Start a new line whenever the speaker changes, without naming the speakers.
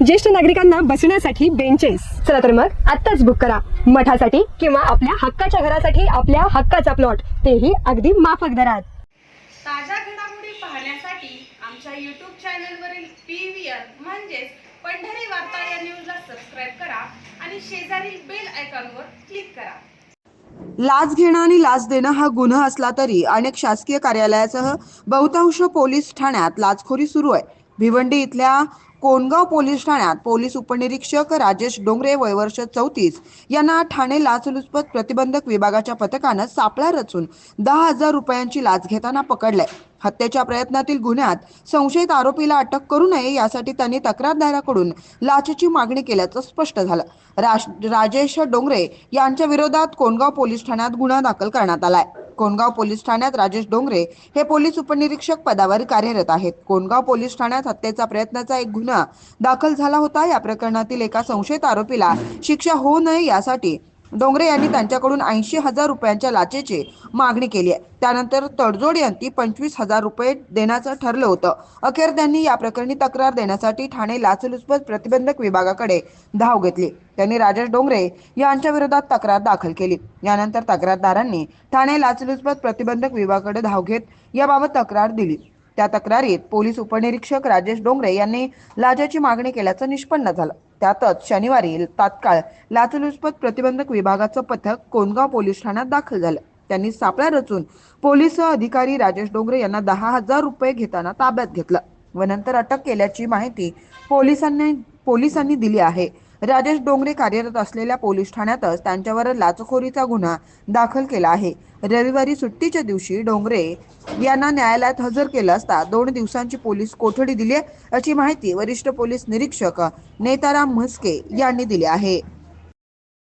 ज्येष्ठ नागरिकांना बसण्यासाठी बेंचेस चला तर मग आत्ताच बुक करा. मठासाठी किंवा आपल्या हक्काच्या घरासाठी आपल्या हक्काचा प्लॉट तेही अगदी माफक दरात.
ताज्या घडामोडी पाहण्यासाठी आमच्या यूट्यूब चॅनलवरील पी व्ही आर म्हणजेच पंढरी वार्ता या न्यूजला सबस्क्राईब करा आणि शेजारील बेल आयकॉनवर क्लिक करा.
लाच घेणं आणि लाच देणं हा गुन्हा असला तरी अनेक शासकीय कार्यालयासह बहुतांश पोलीस ठाण्यात लाचखोरी सुरू आहे. भिवंडी इथल्या कोणगाव पोलीस ठाण्यात पोलीस उपनिरीक्षक राजेश डोंगरे वयवर्ष चौतीस यांना ठाणे लाचलुचपत प्रतिबंधक विभागाच्या पथकानं सापळा रचून दहा हजार रुपयांची लाच घेताना पकडलंय. हत्येच्या प्रयत्नातील गुन्ह्यात संशयित आरोपीला अटक करू नये यासाठी त्यांनी तक्रारदाराकडून लाचेची मागणी केल्याचं स्पष्ट झालं. राजेश डोंगरे यांच्या विरोधात कोणगाव पोलीस ठाण्यात गुन्हा दाखल करण्यात आलाय. कोणगाव पोलीस ठाण्यात राजेश डोंगरे हे पोलीस उपनिरीक्षक पदावर कार्यरत आहेत. कोणगाव पोलीस ठाण्यात हत्येचा प्रयत्नाचा एक गुन्हा दाखल झाला होता. या प्रकरणातील एका संशयित आरोपीला शिक्षा होऊ नये यासाठी डोंगरे यांनी त्यांच्याकडून ऐंशी हजार रुपयांच्या लाचेची मागणी केली आहे. त्यानंतर तडजोड यांनी पंचवीस हजार रुपये देण्याचं ठरलं होतं. अखेर त्यांनी या प्रकरणी तक्रार देण्यासाठी ठाणे लाचलुचपत प्रतिबंधक विभागाकडे धाव घेतली. त्यांनी राजेश डोंगरे यांच्या विरोधात तक्रार दाखल केली. यानंतर तक्रारदारांनी ठाणे लाचलुचपत प्रतिबंधक विभागाकडे धाव घेत याबाबत तक्रार दिली. त्या तक्रारीत पोलीस उपनिरीक्षक राजेश डोंगरे यांनी लाचेची मागणी केल्याचं निष्पन्न झालं. त्यातच शनिवारी तात्काळ लाचलुचपत प्रतिबंधक विभागाचं पथक कोंडगाव पोलीस ठाण्यात दाखल झालं. त्यांनी सापळा रचून पोलीस अधिकारी राजेश डोंगरे यांना दहा हजार रुपये घेताना ताब्यात घेतलं व नंतर अटक केल्याची माहिती पोलिसांनी पोलिसांनी दिली आहे. राजेश डोंगरे कार्यरत असलेल्या पोलीस ठाण्यातच त्यांच्यावर लाचखोरीचा गुन्हा दाखल केला आहे. रविवारी सुट्टीच्या दिवशी डोंगरे यांना न्यायालयात हजर केलं असता दोन दिवसांची पोलीस कोठडी दिली आहे, अशी माहिती वरिष्ठ पोलीस निरीक्षक नेताराम म्हस्के यांनी दिली आहे.